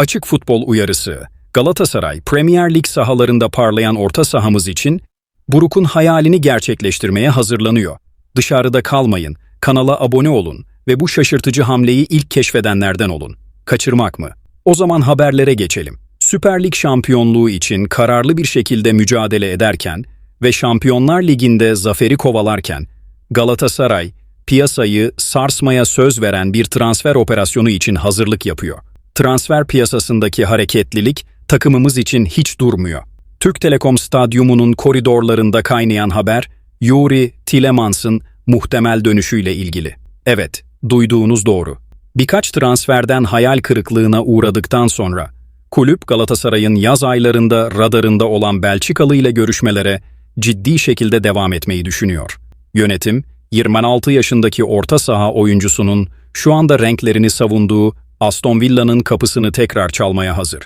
Açık futbol uyarısı. Galatasaray, Premier Lig sahalarında parlayan orta sahamız için Buruk'un hayalini gerçekleştirmeye hazırlanıyor. Dışarıda kalmayın, kanala abone olun ve bu şaşırtıcı hamleyi ilk keşfedenlerden olun. Kaçırmak mı? O zaman haberlere geçelim. Süper Lig şampiyonluğu için kararlı bir şekilde mücadele ederken ve Şampiyonlar Ligi'nde zaferi kovalarken Galatasaray piyasayı sarsmaya söz veren bir transfer operasyonu için hazırlık yapıyor. Transfer piyasasındaki hareketlilik takımımız için hiç durmuyor. Türk Telekom Stadyumu'nun koridorlarında kaynayan haber, Yuri Tilemans'ın muhtemel dönüşüyle ilgili. Evet, duyduğunuz doğru. Birkaç transferden hayal kırıklığına uğradıktan sonra, kulüp Galatasaray'ın yaz aylarında radarında olan Belçikalı ile görüşmelere ciddi şekilde devam etmeyi düşünüyor. Yönetim, 26 yaşındaki orta saha oyuncusunun şu anda renklerini savunduğu Aston Villa'nın kapısını tekrar çalmaya hazır.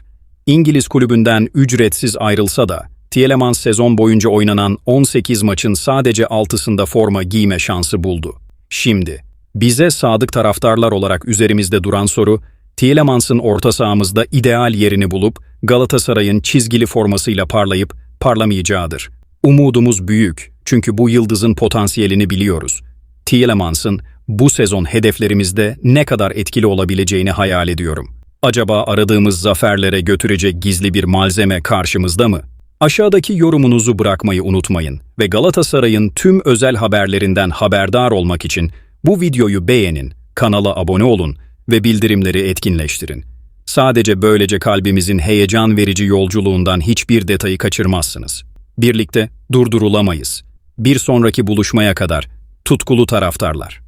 İngiliz kulübünden ücretsiz ayrılsa da, Tielemans sezon boyunca oynanan 18 maçın sadece 6'sında forma giyme şansı buldu. Şimdi, bize sadık taraftarlar olarak üzerimizde duran soru, Tielemans'ın orta sahamızda ideal yerini bulup Galatasaray'ın çizgili formasıyla parlayıp parlamayacağıdır. Umudumuz büyük çünkü bu yıldızın potansiyelini biliyoruz. Tielemans'ın bu sezon hedeflerimizde ne kadar etkili olabileceğini hayal ediyorum. Acaba aradığımız zaferlere götürecek gizli bir malzeme karşımızda mı? Aşağıdaki yorumunuzu bırakmayı unutmayın ve Galatasaray'ın tüm özel haberlerinden haberdar olmak için bu videoyu beğenin, kanala abone olun ve bildirimleri etkinleştirin. Sadece böylece kalbimizin heyecan verici yolculuğundan hiçbir detayı kaçırmazsınız. Birlikte durdurulamayız. Bir sonraki buluşmaya kadar tutkulu taraftarlar.